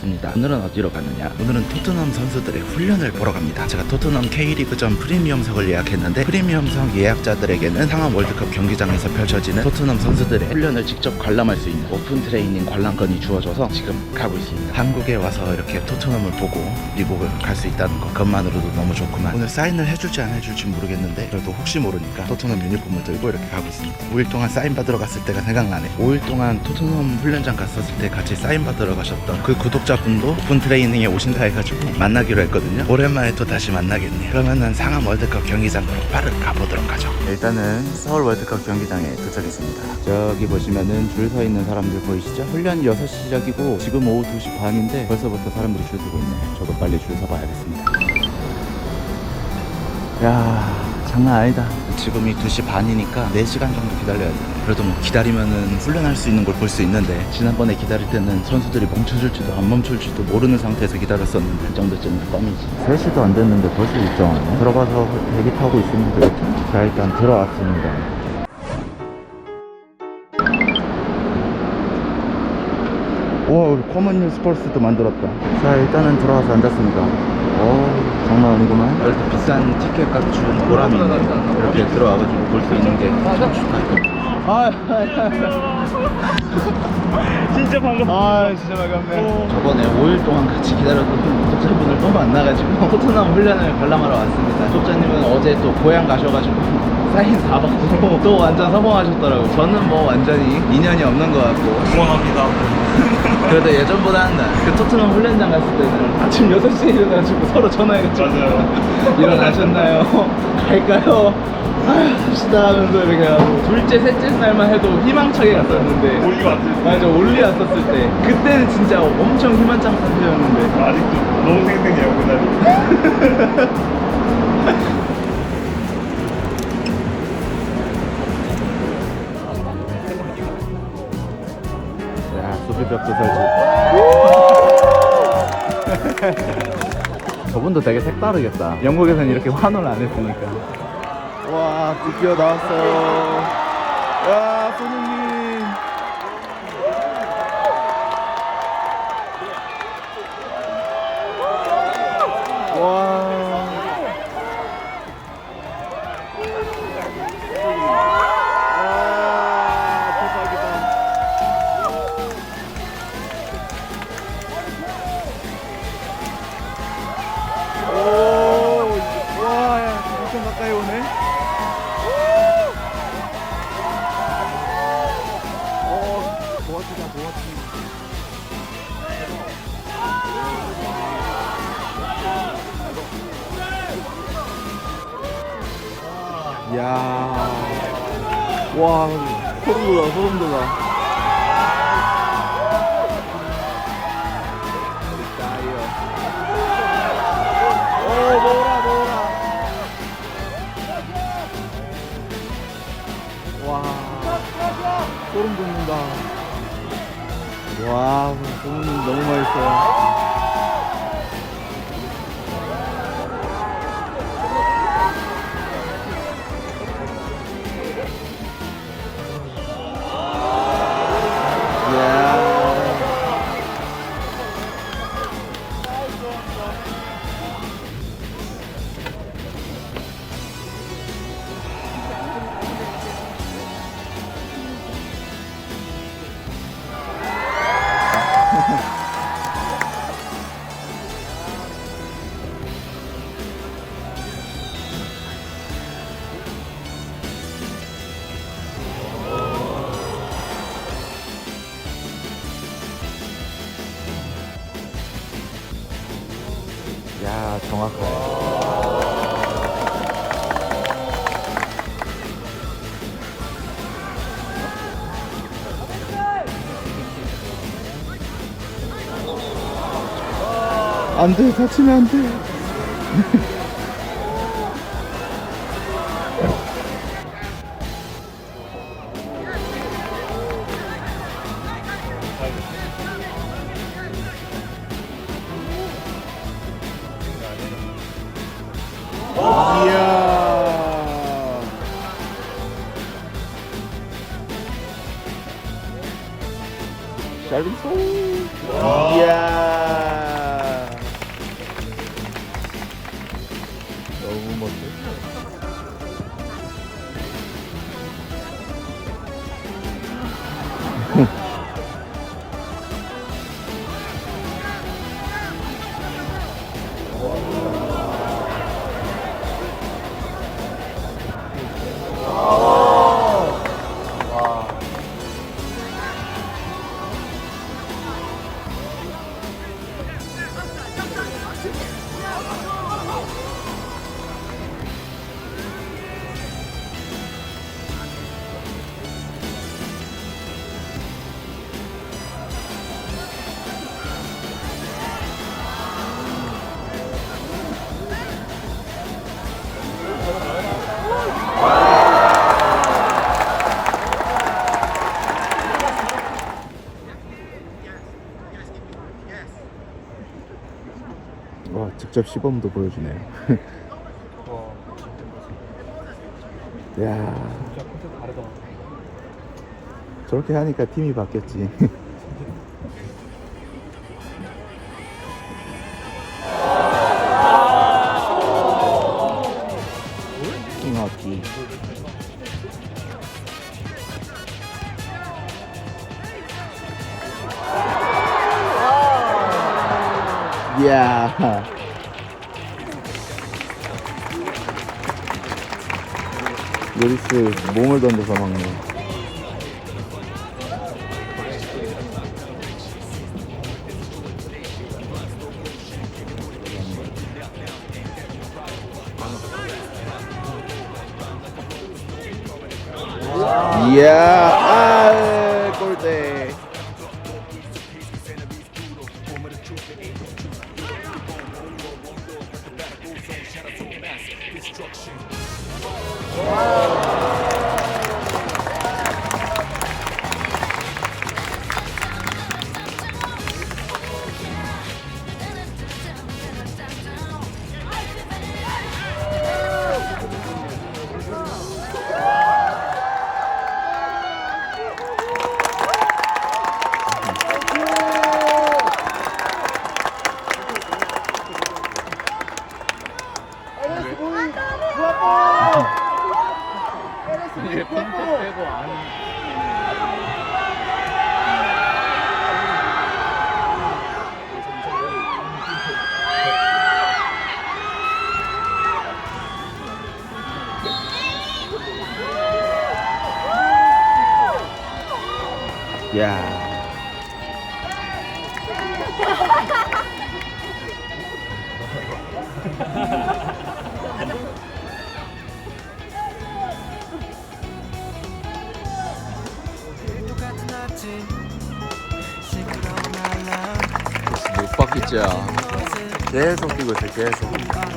왔습니다. 오늘은 어디로 가느냐? 오늘은 토트넘 선수들의 훈련을 보러 갑니다. 제가 토트넘 K리그전 프리미엄석을 예약했는데 프리미엄석 예약자들에게는 상암 월드컵 경기장에서 펼쳐지는 토트넘 선수들의 훈련을 직접 관람할 수 있는 오픈 트레이닝 관람권이 주어져서 지금 가고 있습니다. 한국에 와서 이렇게 토트넘을 보고 미국을 갈 수 있다는 것 그것만으로도 너무 좋구만. 오늘 사인을 해줄지 안 해줄지 모르겠는데 그래도 혹시 모르니까 토트넘 유니폼을 들고 이렇게 가고 있습니다. 5일 동안 사인 받으러 갔을 때가 생각나네. 5일 동안 토트넘 훈련장 갔었을 때 같이 사인 받으러 가셨던 그 구독자 분도 오픈 트레이닝에 오신다 해가지고 만나기로 했거든요. 오랜만에 또 다시 만나겠네. 그러면은 상암 월드컵 경기장으로 빠르게 가보도록 하죠. 일단은 서울 월드컵 경기장에 도착했습니다. 저기 보시면은 줄 서 있는 사람들 보이시죠? 훈련 6시 시작이고 지금 오후 2시 반인데 벌써부터 사람들이 줄 서고 있네. 저도 빨리 줄 서봐야겠습니다. 야 장난 아니다 지금이 2시 반이니까 4시간 정도 기다려야 돼 그래도 뭐 기다리면은 훈련할 수 있는 걸 볼 수 있는데 지난번에 기다릴 때는 선수들이 멈춰줄지도 안 멈춰줄지도 모르는 상태에서 기다렸었는데 그 정도쯤은 껌이지. 3시도 안 됐는데 벌써 일정하네. 들어가서 대기 타고 있으면 되겠죠 자 일단 들어왔습니다. 와 커먼 뉴스펄스도 만들었다. 자 일단은 들어와서 앉았습니다. 어 장난 아니구만. 그래도 비싼 티켓 값준 보람이 있네. 이렇게 들어와가지고 볼 수 있는 게참 좋다 아, 진짜 반갑. 아 진짜 반갑네. 저번에 5일 동안 같이 기다렸던 구독자분을 또 만나가지고 토트넘 훈련을 관람하러 왔습니다. 구독자님은 어제 또 고향 가셔가지고 사인 다 받고 또 완전 성공하셨더라고요 저는 뭐 완전히 인연이 없는 것 같고 응원합니다. 그래도 예전보다는 나아요. 그 토트넘 훈련장 갔을 때는 아침 6시에 일어나가지고 서로 전화해가지고 맞아요. 일어나셨나요? 갈까요? 아휴 합시다 하면서 이렇게 하고 둘째 셋째 날만 해도 희망차게 갔었는데 올리 왔을 때. 맞아 올리 왔었을 때 그때는 진짜 엄청 희망찬 상태였는데 아직도 너무 생생해요 그날이. 야 소비벽도 설치 저분도 되게 색다르겠다. 영국에서는 이렇게 환호를 안 했으니까. 와 드디어 나왔어 야 손흥민. 와 와, 소름 돋아, 소름 돋아. 와, 소름 돋는다. 와, 소름 너무 맛있어요. 안 돼, 다치면 안 돼. 이야. 샬리소. 이야. 직접 시범도 보여주네요. 야, 저렇게 하니까 팀이 바뀌었지. 킹어티. 이야. 요리스 몸을 던져서 먹네. 이야, 아, 골대. 야. 못 바뀌자. 계속 뛰고 있어, 계속. 아,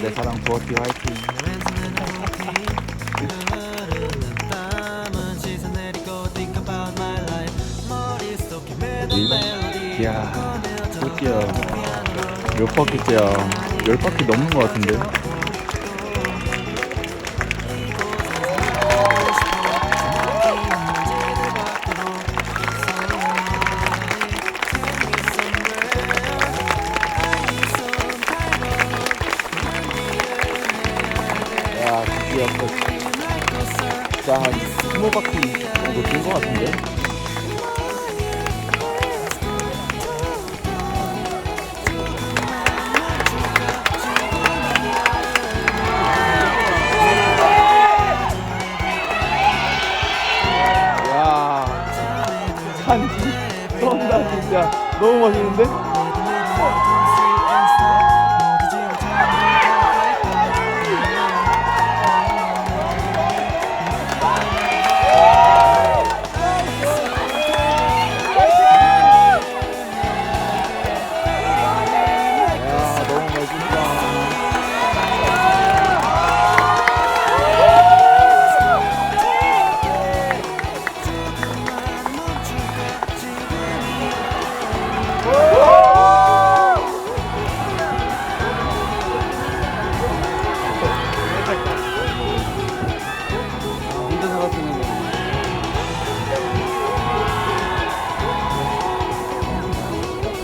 내 사랑 부어티 화이팅. 이야, 드디어 몇 바퀴째야? 열 바퀴 넘는 것 같은데? 끝. 진짜 한 20바퀴 정도 뛴것 같은데? 야, 산지 쏜다 진짜 너무 멋있는데?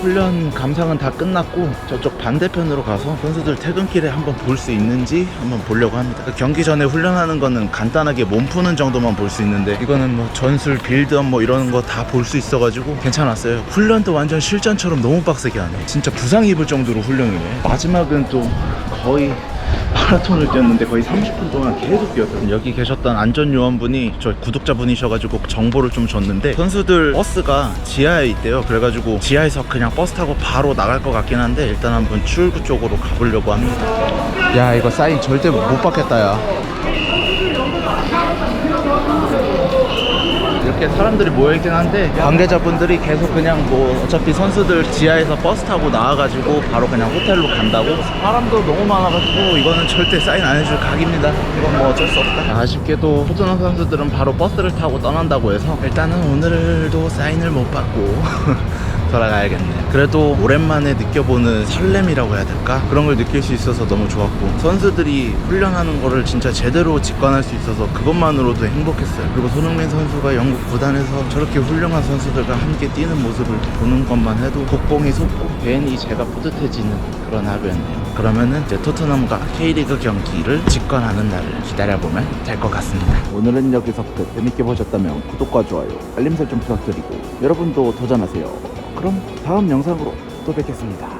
훈련 감상은 다 끝났고 저쪽 반대편으로 가서 선수들 퇴근길에 한번 볼 수 있는지 한번 보려고 합니다. 그 경기 전에 훈련하는 거는 간단하게 몸 푸는 정도만 볼 수 있는데 이거는 뭐 전술 빌드업 뭐 이런 거 다 볼 수 있어가지고 괜찮았어요. 훈련도 완전 실전처럼 너무 빡세게 하네. 진짜 부상 입을 정도로 훈련이네. 마지막은 또 거의 마라톤을 뛰었는데 거의 30분 동안 계속 뛰었거든요. 여기 계셨던 안전요원분이 저 구독자분이셔가지고 정보를 좀 줬는데 선수들 버스가 지하에 있대요. 그래가지고 지하에서 그냥 버스 타고 바로 나갈 것 같긴 한데 일단 한번 출구 쪽으로 가보려고 합니다. 야 이거 사인 절대 못 받겠다 야. 이렇게 사람들이 모여있긴 한데 관계자분들이 계속 그냥 뭐 어차피 선수들 지하에서 버스 타고 나와가지고 바로 그냥 호텔로 간다고? 사람도 너무 많아가지고 이거는 절대 사인 안 해줄 각입니다. 이건 뭐 어쩔 수 없다. 아쉽게도 토트넘 선수들은 바로 버스를 타고 떠난다고 해서 일단은 오늘도 사인을 못 받고 돌아가야겠네. 그래도 오랜만에 느껴보는 설렘이라고 해야 될까? 그런 걸 느낄 수 있어서 너무 좋았고 선수들이 훈련하는 거를 진짜 제대로 직관할 수 있어서 그것만으로도 행복했어요. 그리고 손흥민 선수가 영국 구단에서 저렇게 훌륭한 선수들과 함께 뛰는 모습을 보는 것만 해도 복봉이 솟고 괜히 제가 뿌듯해지는 그런 하루였네요. 그러면은 이제 토트넘과 K리그 경기를 직관하는 날을 기다려보면 될 것 같습니다. 오늘은 여기서 끝. 재밌게 보셨다면 구독과 좋아요, 알림 설정 부탁드리고 여러분도 도전하세요. 그럼 다음 영상으로 또 뵙겠습니다.